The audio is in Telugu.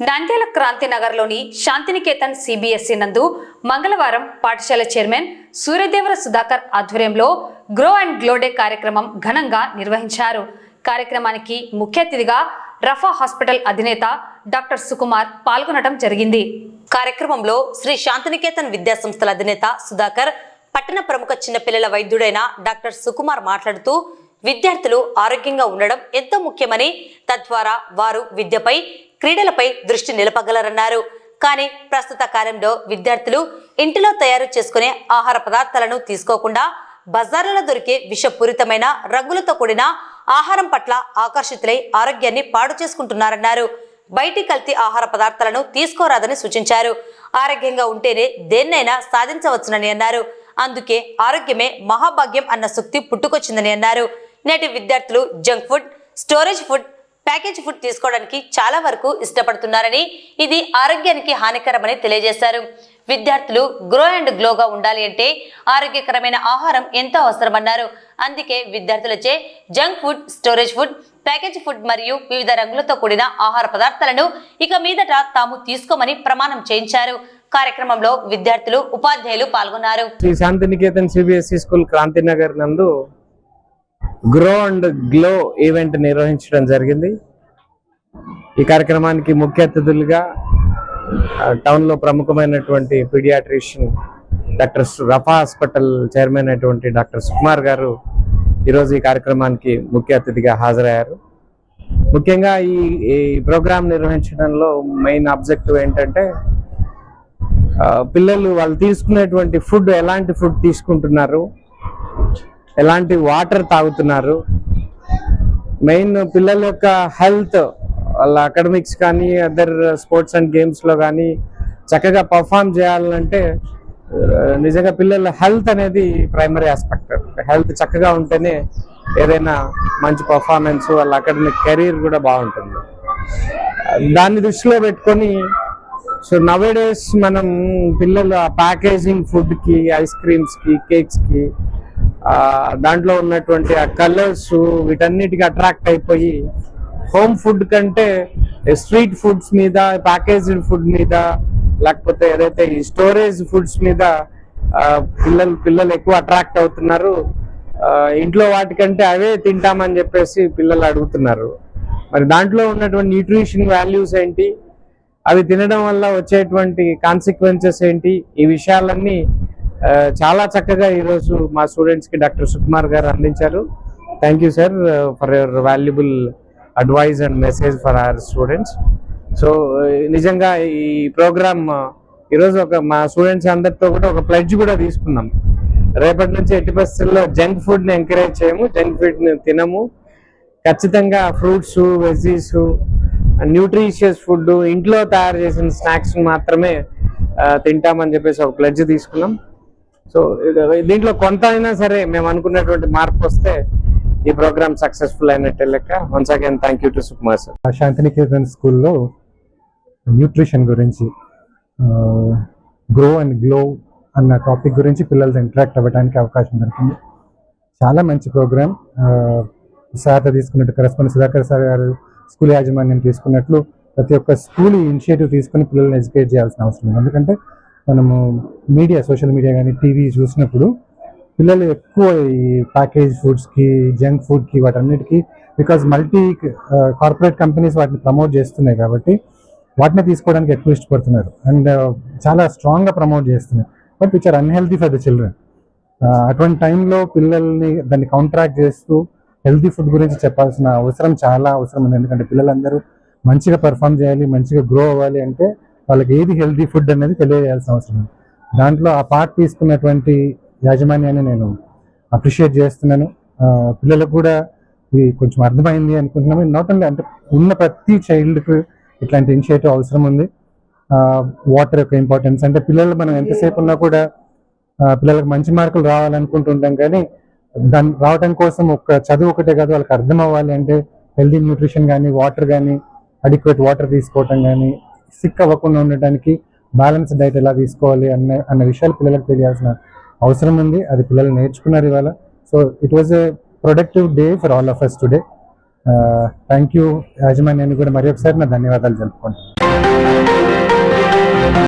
నంద్యాల క్రాంతి నగర్లోని శాంతినికేతన్ సిబిఎస్ఈ నందు మంగళవారం పాఠశాల చైర్మన్ సూర్యదేవర సుధాకర్ ఆధ్వర్యంలో గ్రో అండ్ గ్లో డే కార్యక్రమం ఘనంగా నిర్వహించారు. కార్యక్రమానికి ముఖ్య అతిథిగా రఫా హాస్పిటల్ అధినేత డాక్టర్ సుకుమార్ పాల్గొనడం జరిగింది. కార్యక్రమంలో శ్రీ శాంతినికేతన్ విద్యా సంస్థల అధినేత సుధాకర్ పట్టణ ప్రముఖ చిన్నపిల్లల వైద్యుడైన డాక్టర్ సుకుమార్ మాట్లాడుతూ విద్యార్థులు ఆరోగ్యంగా ఉండడం ఎంతో ముఖ్యమని తద్వారా వారు విద్యపై క్రీడలపై దృష్టి నిలపగలరన్నారు. కానీ ప్రస్తుత కాలంలో విద్యార్థులు ఇంటిలో తయారు చేసుకునే ఆహార పదార్థాలను తీసుకోకుండా బజార్లలో దొరికే విషపూరితమైన రంగులతో కూడిన ఆహారం పట్ల ఆకర్షితులై ఆరోగ్యాన్ని పాడు చేసుకుంటున్నారన్నారు. బయటి కల్తీ ఆహార పదార్థాలను తీసుకోరాదని సూచించారు. ఆరోగ్యంగా ఉంటేనే దేన్నైనా సాధించవచ్చునని అన్నారు. అందుకే ఆరోగ్యమే మహాభాగ్యం అన్న సూక్తి పుట్టుకొచ్చిందని అన్నారు. నేటి విద్యార్థులు junk food storage food package food తీసుకోవడానికి చాలా వరకు ఇష్టపడుతున్నారని ఇది ఆరోగ్యానికి హానికరమని తెలియజేశారు. విద్యార్థులు గ్రో అండ్ గ్లోగా ఉండాలి అంటే ఆరోగ్యకరమైన ఆహారం ఎంతో అవసరమన్నారు. అందుకే విద్యార్థులచే junk food storage food package food మరియు వివిధ రంగులతో కూడిన ఆహార పదార్థాలను ఇక మీదట తాము తీసుకోమని ప్రమాణం చేయించారు. కార్యక్రమంలో విద్యార్థులు ఉపాధ్యాయులు పాల్గొన్నారు. శ్రీ శాంతినికేతన్ సిబిఎస్ఈ స్కూల్ క్రాంతినగర్ నందు గ్రో అండ్ గ్లో ఈవెంట్ నిర్వహించడం జరిగింది. ఈ కార్యక్రమానికి ముఖ్య అతిథులుగా టౌన్లో ప్రముఖమైనటువంటి pediatrician doctor Rafa hospital chairman అయినటువంటి డాక్టర్ సుకుమార్ గారు ఈరోజు ఈ కార్యక్రమానికి ముఖ్య అతిథిగా హాజరయ్యారు. ముఖ్యంగా ఈ ఈ ప్రోగ్రాం నిర్వహించడంలో మెయిన్ ఆబ్జెక్టివ్ ఏంటంటే పిల్లలు వాళ్ళు తీసుకునేటువంటి ఫుడ్ ఎలాంటి ఫుడ్ తీసుకుంటున్నారు ఎలాంటి వాటర్ తాగుతున్నారు? మెయిన్ పిల్లల యొక్క హెల్త్ వాళ్ళ అకాడమిక్స్ కానీ అదర్ స్పోర్ట్స్ అండ్ గేమ్స్లో కానీ చక్కగా పర్ఫామ్ చేయాలంటే నిజంగా పిల్లల హెల్త్ అనేది ప్రైమరీ ఆస్పెక్ట్. హెల్త్ చక్కగా ఉంటేనే ఏదైనా మంచి పర్ఫార్మెన్స్ వాళ్ళ అకాడమిక్ కెరీర్ కూడా బాగుంటుంది. దాన్ని దృష్టిలో పెట్టుకొని సో నవేడేస్ మనం పిల్లలు ఆ ప్యాకేజింగ్ ఫుడ్కి ఐస్ క్రీమ్స్కి కేక్స్కి దాంట్లో ఉన్నటువంటి ఆ కలర్స్ వీటన్నిటికి అట్రాక్ట్ అయిపోయి హోమ్ ఫుడ్ కంటే స్ట్రీట్ ఫుడ్స్ మీద ప్యాకేజ్డ్ ఫుడ్ మీద లేకపోతే ఏదైతే ఈ స్టోరేజ్ ఫుడ్స్ మీద పిల్లలు పిల్లలు ఎక్కువ అట్రాక్ట్ అవుతున్నారు. ఇంట్లో వాటికంటే అవే తింటామని చెప్పేసి పిల్లలు అడుగుతున్నారు. మరి దాంట్లో ఉన్నటువంటి న్యూట్రిషన్ వాల్యూస్ ఏంటి? అవి తినడం వల్ల వచ్చేటువంటి కాన్సిక్వెన్సెస్ ఏంటి? ఈ విషయాలన్నీ చాలా చక్కగా ఈరోజు మా స్టూడెంట్స్కి డాక్టర్ సుకుమార్ గారు అందించారు. Thank you sir for your valuable advice and message for our students so నిజంగా ఈ ప్రోగ్రామ్ ఈరోజు ఒక మా స్టూడెంట్స్ అందరితో కూడా ఒక ప్లెడ్జ్ కూడా తీసుకున్నాం. రేపటి నుంచి ఎట్టి పరిస్థితుల్లో జంక్ ఫుడ్ని ఎంకరేజ్ చేయము జంక్ ఫుడ్ని తినము. ఖచ్చితంగా ఫ్రూట్స్ వెజీస్ న్యూట్రిషియస్ ఫుడ్ ఇంట్లో తయారు చేసిన స్నాక్స్ మాత్రమే తింటామని చెప్పేసి ఒక ప్లెడ్జ్ తీసుకున్నాం. సో దీంట్లో కొంత అయినా సరే మేము అనుకున్నటువంటి మార్పు వస్తే ఈ ప్రోగ్రామ్ సక్సెస్ఫుల్ అయినట్టే లెక్క. Once again thank you to Sukumar sir Shantiniketan స్కూల్లో న్యూట్రిషన్ గురించి గ్రో అండ్ గ్లో అన్న టాపిక్ గురించి పిల్లలతో ఇంటరాక్ట్ అవ్వడానికి అవకాశం దొరికింది. చాలా మంచి ప్రోగ్రామ్ సార్ తీసుకున్నట్టు correspond Sudhakar sir garu school యాజమాన్యం తీసుకున్నట్లు ప్రతి ఒక్క స్కూల్ ఇనిషియేటివ్ తీసుకుని పిల్లల్ని ఎడ్యుకేట్ చేయాల్సిన అవసరం ఉంది. ఎందుకంటే మనము మీడియా సోషల్ మీడియా కానీ టీవీ చూసినప్పుడు పిల్లలు ఎక్కువ ఈ ప్యాకేజ్ ఫుడ్స్కి జంక్ ఫుడ్కి వాటన్నిటికీ బికాజ్ మల్టీ కార్పొరేట్ కంపెనీస్ వాటిని ప్రమోట్ చేస్తున్నాయి కాబట్టి వాటిని తీసుకోవడానికి ఎక్కువ ఇష్టపడుతున్నారు. అండ్ చాలా స్ట్రాంగ్గా ప్రమోట్ చేస్తున్నారు. But which are unhealthy for the children అటువంటి టైంలో పిల్లల్ని దాన్ని కాంట్రాక్ట్ చేస్తూ హెల్తీ ఫుడ్ గురించి చెప్పాల్సిన అవసరం చాలా అవసరం ఉంది. ఎందుకంటే పిల్లలందరూ మంచిగా పెర్ఫామ్ చేయాలి మంచిగా గ్రో అవ్వాలి అంటే వాళ్ళకి ఏది హెల్తీ ఫుడ్ అనేది తెలియజేయాల్సిన అవసరం దాంట్లో ఆ పార్ట్ తీసుకున్నటువంటి యాజమాన్యాన్ని నేను అప్రిషియేట్ చేస్తున్నాను. పిల్లలకు కూడా ఇది కొంచెం అర్థమైంది అనుకుంటున్నాము. నాట్ ఓన్లీ అంటే ఉన్న ప్రతి చైల్డ్కి ఇట్లాంటి ఇనిషియేటివ్ అవసరం ఉంది. వాటర్ యొక్క ఇంపార్టెన్స్ అంటే పిల్లలు మనం ఎంతసేపు ఉన్నా కూడా పిల్లలకు మంచి మార్కులు రావాలనుకుంటుంటాం కానీ దాన్ని రావడం కోసం ఒక చదువు ఒకటే కాదు వాళ్ళకి అర్థం అవ్వాలి అంటే హెల్దీ న్యూట్రిషన్ కానీ వాటర్ కానీ అడిక్వేట్ వాటర్ తీసుకోవటం కానీ సిక్ అవ్వకుండా ఉండటానికి బ్యాలెన్స్ డైట్ ఎలా తీసుకోవాలి అన్న అన్న విషయాలు పిల్లలకు తెలియాల్సిన అవసరం ఉంది. అది పిల్లలు నేర్చుకున్నారు ఇవాళ. So it was a productive day for all of us today thank you యాజమాన్యాన్ని కూడా మరి ఒకసారి నా ధన్యవాదాలు జరుపుకుంటాను